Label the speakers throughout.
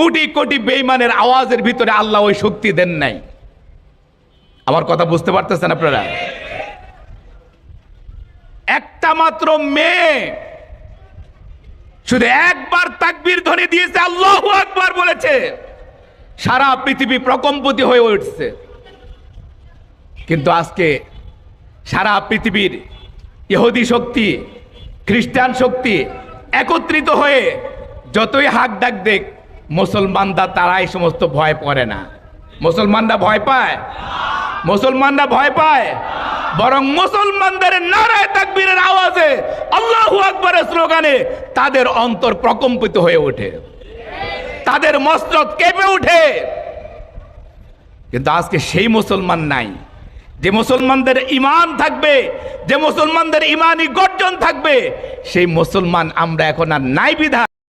Speaker 1: কোটি কোটি বেইমানের আওয়াজের ভিতরে আল্লাহ ওই শক্তি দেন নাই। আমার কথা বুঝতে পারতেছেন আপনারা? একটা মাত্র মেয়ে শুধু একবার তাকবীর ধ্বনি দিয়েছে, আল্লাহ আকবার বলেছে। সারা পৃথিবী প্রকম্পিত হয়ে উঠছে। কিন্তু আজকে সারা পৃথিবীর ইহুদি শক্তি, খ্রিস্টান শক্তি একত্রিত হয়ে যতই হাক ডাক দেখ মুসলমানরা তারা এই সমস্ত ভয় পড়ে না। মুসলমানরা ভয় পায়? মুসলমানরা ভয় পায়? বরং মুসলমানদের নারায় তাকবীরের আওয়াজে আল্লাহু আকবরের স্লোগানে তাদের অন্তর প্রকম্পিত হয়ে ওঠে। তাদের মস্তক কেঁপে ওঠে। কিন্তু আজকে সেই মুসলমান নাই। যে মুসলমানদের ইমান থাকবে, যে মুসলমানদের ইমানি গর্জন থাকবে, সেই মুসলমান আমরা এখন আর নাই বিধা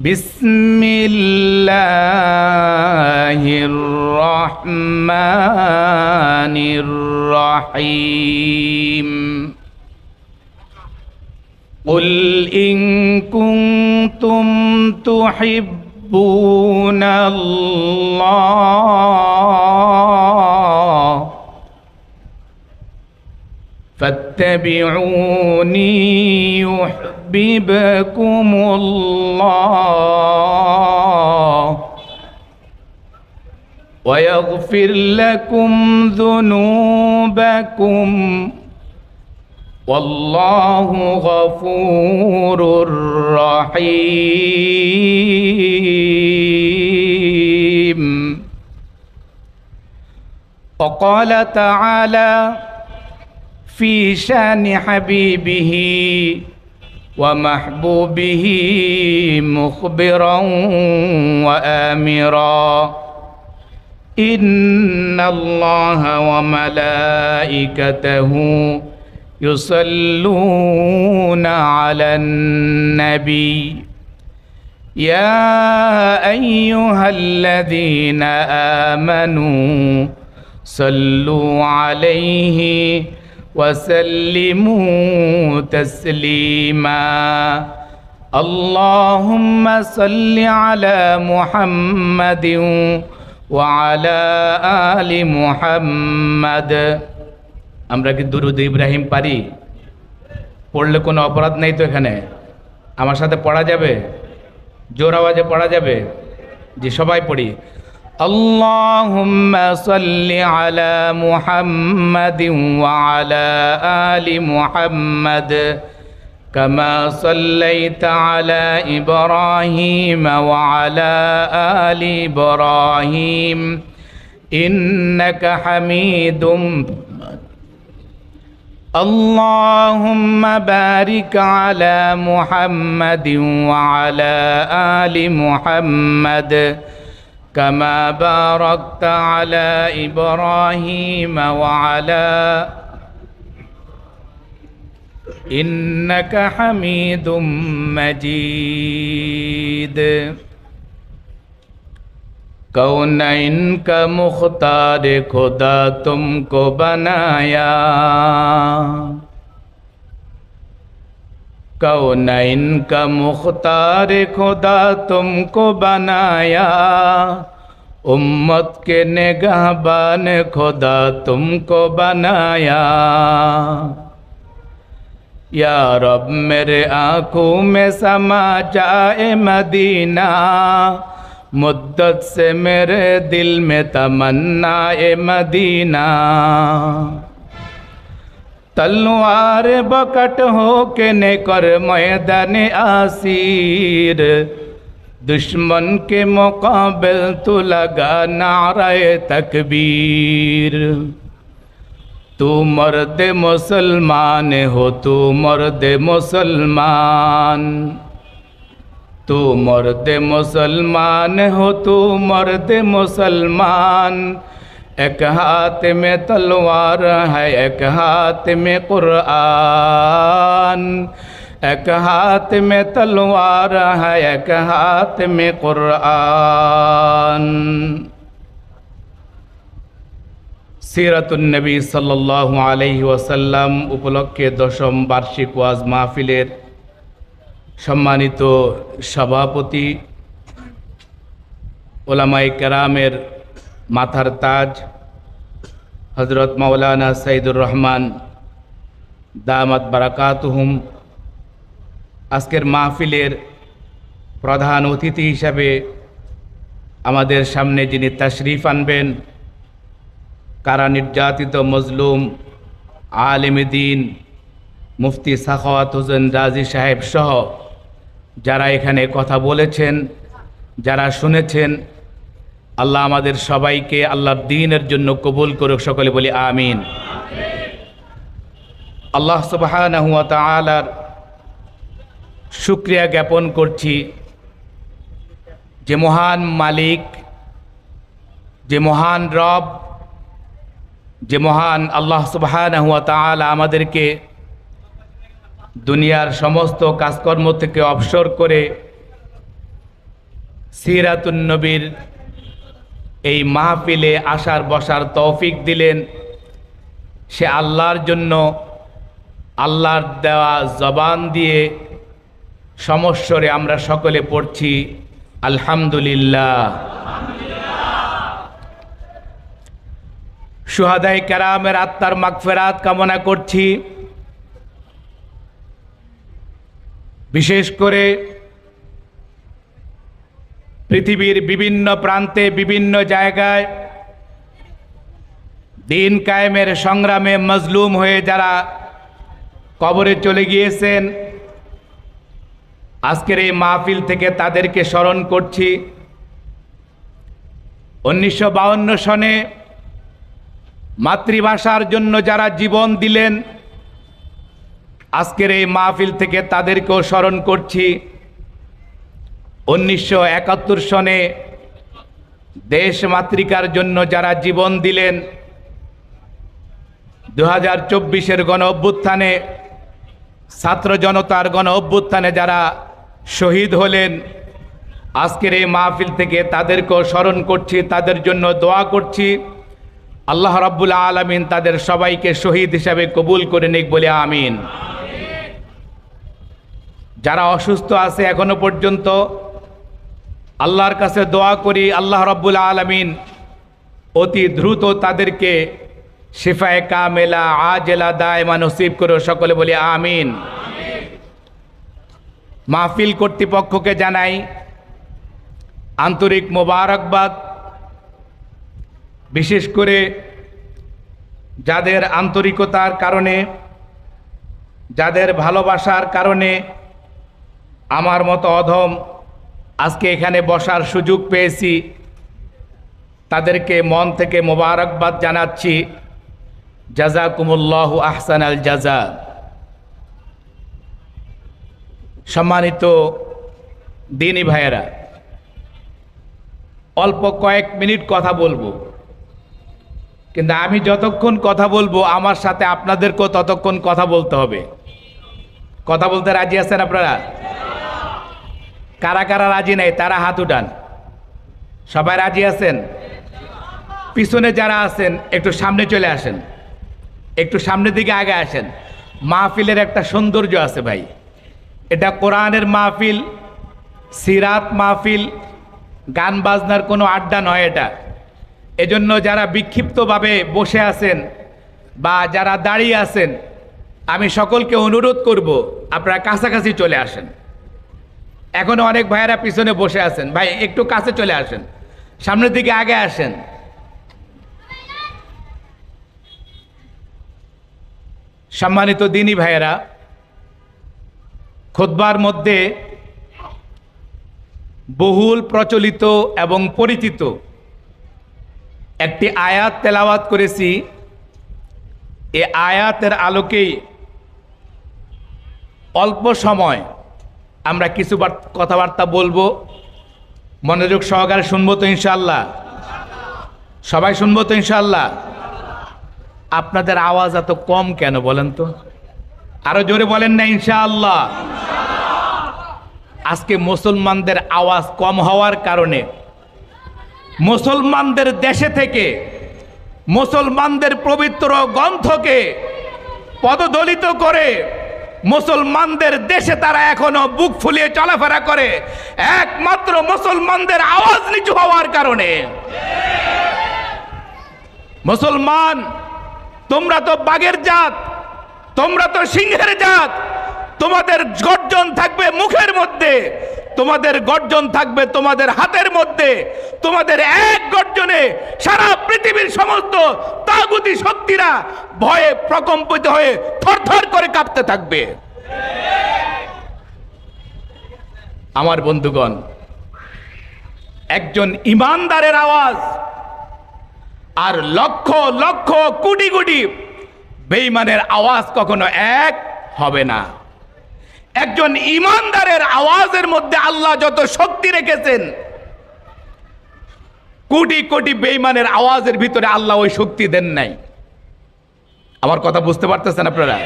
Speaker 1: بسم الله الرحمن الرحيم. قل إن كنتم تحبون الله فاتبعوني يحببكم الله ويغفر لكم ذنوبكم والله غفور رحيم وقال تعالى في شان حبيبه ومحبوبه مخبرا وامرا. إن الله وملائكته يصلون على النبي. يا أيها الذين آمنوا صلوا عليه وسلموا تسليما اللهم صل على محمد وعلى آل محمد আমরা কি দুরুদ ইব্রাহিম পারি পড়লে কোনো অপরাধ নেই তো এখানে আমার সাথে পড়া যাবে জোর আওয়াজে পড়া যাবে যে সবাই পড়ি اللهم صل على محمد وعلى آل محمد كما صليت على إبراهيم وعلى آل إبراهيم. إنك حميد اللهم بارك على محمد وعلى آل محمد كما باركت على إبراهيم وعلى إنك حميد مجيد. كون إنك مختار خدا تم کو بنایا का मुख्तार खुदा तुमको बनाया? उम्मत के निगाहबान खुदा तुमको बनाया। या रब, मेरे आँखों में समा जाए मदीना। मुद्दत से मेरे दिल में तमन्ना ए मदीना। तलवार बकट हो के ने कर मैदान आसीर दुश्मन के मुकाबिल तो लगा नाराय तकबीर तू मर्द मुसलमान हो तू मर्द मुसलमान तू मर्द मुसलमान हो तू मर्द मुसलमान ایک ہاتھ میں تلوار ہے ایک ہاتھ میں قرآن ایک ہاتھ میں تلوار ہے ایک ہاتھ میں قرآن সিরাত নবী সাল্লাহ আলহি ওয়াসাল্লাম উপলক্ষে দশম বার্ষিক ওয়াজ মাহফিলের সম্মানিত সভাপতি ওলামাই কেরামের মাথার তাজ হজরত মাওলানা সাইদুর রহমান, দামাত বারাকাতুহুম, আজকের মাহফিলের প্রধান অতিথি হিসাবে আমাদের সামনে যিনি তাশরিফ আনবেন, কারা নির্যাতিত মজলুম আলেমদিন মুফতি সাখাওয়াত হোসেন রাজি সাহেব সহ যারা এখানে কথা বলেছেন, যারা শুনেছেন আল্লাহ আমাদের সবাইকে আল্লাহর দিনের জন্য কবুল করুক, সকলে বলি আমিন। আল্লাহ সুবহানাহু ওয়া তাআলার শুক্রিয়া জ্ঞাপন করছি যে মহান মালিক, যে মহান রব, যে মহান আল্লাহ তাআলা আমাদেরকে দুনিয়ার সমস্ত কাজকর্ম থেকে অবসর করে সিরাতুন নবীর এই মাহফিলে আসার, বসার তৌফিক দিলেন। সে আল্লাহর জন্য আল্লাহর দেওয়া জবান দিয়ে সমস্বরে আমরা সকলে পড়ছি, আলহামদুলিল্লাহ। সুহাদাই কেরামের আত্মার মাগফেরাত কামনা করছি। বিশেষ করে পৃথিবীর বিভিন্ন প্রান্তে, বিভিন্ন জায়গায় দিন কায়েমের সংগ্রামে মজলুম হয়ে যারা কবরে চলে গিয়েছেন, আজকের এই মাহফিল থেকে তাদেরকে স্মরণ করছি। উনিশশো সনে মাতৃভাষার জন্য যারা জীবন দিলেন, আজকের এই মাহফিল থেকে তাদেরকেও স্মরণ করছি। উনিশশো একাত্তর সনে দেশ মাতৃকার জন্য যারা জীবন দিলেন দু হাজার চব্বিশের গণ অভ্যুত্থানে, ছাত্র জনতার গণ অভ্যুত্থানে যারা শহীদ হলেন, আজকের এই মাহফিল থেকে তাদেরকেও স্মরণ করছি, তাদের জন্য দোয়া করছি। আল্লাহ রাব্বুল আলমিন তাদের সবাইকে শহীদ হিসাবে কবুল করে নিক বলে আমিন। যারা অসুস্থ আছে এখনও পর্যন্ত আল্লাহর কাছে দোয়া করি, আল্লাহ রাব্বুল আলমিন অতি দ্রুত তাদেরকে শিফায় কামেলা, আজেলা, দায়মা নসিব করে। সকলে বলি আমিন। মাহফিল কর্তৃপক্ষকে জানাই আন্তরিক মোবারকবাদ। বিশেষ করে যাদের আন্তরিকতার কারণে, যাদের ভালোবাসার কারণে আমার মতো অধম আজকে এখানে বসার সুযোগ পেয়েছি। তাদেরকে মন থেকে মোবারকবাদ জানাচ্ছি। জাজাকুমুল্লাহ আহসান আল জাজা। সম্মানিত দিনী ভাইয়েরা, অল্প কয়েক মিনিট কথা বলব। কিন্তু আমি যতক্ষণ কথা বলব, আমার সাথে আপনাদেরকেও ততক্ষণ কথা বলতে হবে। কথা বলতে রাজি আছেন আপনারা? কারা কারা রাজি নেই, তারা হাত উঠান। সবাই রাজি আছেন? পিছনে যারা আছেন, একটু সামনে চলে আসেন। একটু সামনের দিকে আগে আসেন। মাহফিলের একটা সৌন্দর্য আছে ভাই। এটা কোরআনের মাহফিল, সিরাত মাহফিল, গান বাজনার কোনো আড্ডা নয় এটা। এজন্য যারা বিক্ষিপ্তভাবে বসে আছেন বা যারা দাঁড়িয়ে আছেন, আমি সকলকে অনুরোধ করব, আপনারা কাছাকাছি চলে আসেন। এখনও অনেক ভাইয়েরা পিছনে বসে আছেন। ভাই, একটু কাছে চলে আসেন। সামনের দিকে আগে আসেন। সম্মানিত দিনী ভাইয়েরা, খোদবার মধ্যে বহুল প্রচলিত এবং পরিচিত একটি আয়াত তেলাওয়াত করেছি। এ আয়াতের আলোকেই অল্প সময় আমরা কিছু বার- কথাবার্তা বলব। মনোযোগ সহকারে শুনব তো ইনশাল্লাহ সবাই শুনব তো ইনশাল্লাহ আপনাদের আওয়াজ এত কম কেন বলেন তো? আরও জোরে বলেন না ইনশাআল্লাহ। আজকে মুসলমানদের আওয়াজ কম হওয়ার কারণে মুসলমানদের দেশে থেকে মুসলমানদের পবিত্র গ্রন্থকে পদদলিত করে মুসলমানদের দেশে তারা এখনও বুক ফুলিয়ে চলাফেরা করে। একমাত্র মুসলমানদের আওয়াজ নিচু হওয়ার কারণে। মুসলমান, তোমরা তো বাঘের জাত, তোমরা তো সিংহের জাত, তোমাদের গর্জন থাকবে মুখের মধ্যে। তোমাদের গর্জন থাকবে তোমাদের হাতের মধ্যে। তোমাদের এক গর্জনে সারা পৃথিবীর সমস্ত তাগুতি শক্তিরা ভয়ে প্রকম্পিত হয়ে থরথর করে কাঁপতে থাকবে। আমার বন্ধুগণ, একজন ইমানদারের আওয়াজ আর লক্ষ লক্ষ কোটি কোটি বেঈমানের আওয়াজ কখনো এক হবে না। একজন ইমানদারের আওয়াজের মধ্যে আল্লাহ যত শক্তি রেখেছেন, কোটি কোটি বেইমানের আওয়াজের ভিতরে আল্লাহ ওই শক্তি দেন নাই। আমার কথা বুঝতে পারতেছেন আপনারা?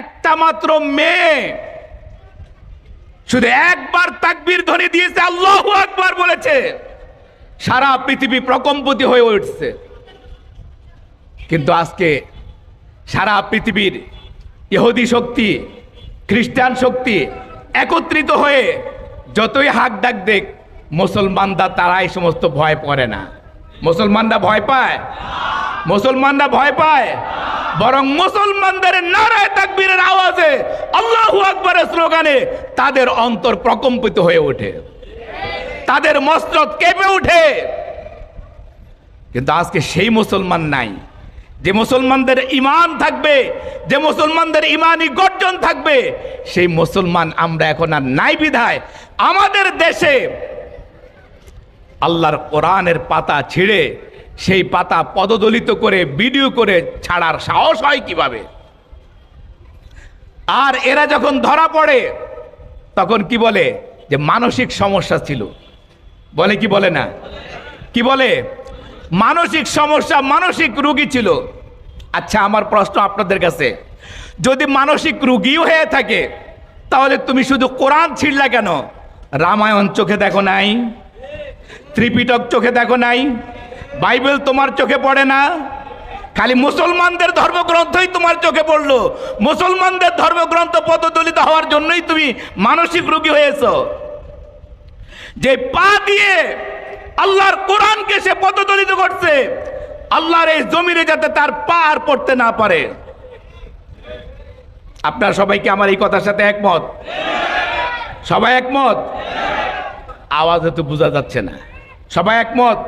Speaker 1: একটা মাত্র মেয়ে শুধু একবার তাকবীর ধ্বনি দিয়েছে, আল্লাহ একবার বলেছে। সারা পৃথিবী প্রকম্পতি হয়ে উঠছে। কিন্তু আজকে সারা পৃথিবীর ইহুদি শক্তি, খ্রিস্টান শক্তি একত্রিত হয়ে যতই হাক ডাক দেখ, মুসলমানরা তারা এই সমস্ত ভয় পড়ে না। মুসলমানরা ভয় পায়? মুসলমানরা ভয় পায়? বরং মুসলমানদের নারায় তাকবীরের আওয়াজে আল্লাহু আকবরের স্লোগানে তাদের অন্তর প্রকম্পিত হয়ে ওঠে। তাদের মস্তক কেঁপে ওঠে। কিন্তু আজকে সেই মুসলমান নাই। যে মুসলমানদের ইমান থাকবে, যে মুসলমানদের ইমানি গর্জন থাকবে, সেই মুসলমান আমরা এখন আর নাই বিধায়। আমাদের দেশে আল্লাহর কোরআনের পাতা ছিঁড়ে, সেই পাতা পদদলিত করে, ভিডিও করে ছাড়ার সাহস হয় কীভাবে? আর এরা যখন ধরা পড়ে, তখন কি বলে? যে মানসিক সমস্যা ছিল। বলে কি বলে না? কি বলে? মানসিক সমস্যা, মানসিক রুগী ছিল। আচ্ছা আমার প্রশ্ন আপনাদের কাছে। যদি মানসিক রুগীও হয়ে থাকে, তাহলে তুমি শুধু কোরআন ছিঁড়লা কেন? রামায়ণ চোখে দেখো নাই, ত্রিপিটক চোখে দেখো নাই, বাইবেল তোমার চোখে পড়ে না, খালি মুসলমানদের ধর্মগ্রন্থই তোমার চোখে পড়ল। মুসলমানদের ধর্মগ্রন্থ পদদলিত হওয়ার জন্যই তুমি মানসিক রোগী হয়েছো। যে পা দিয়ে আল্লাহর কোরআনকে সে পদদলিত করছে। আল্লাহর এই জমিনে যাতে তার পার পড়তে না পারে। আপনার সবাইকে আমার এই কথার সাথে একমত? সবাই একমত? আওয়াজ হয়তো বোঝা যাচ্ছে না। সবাই একমত?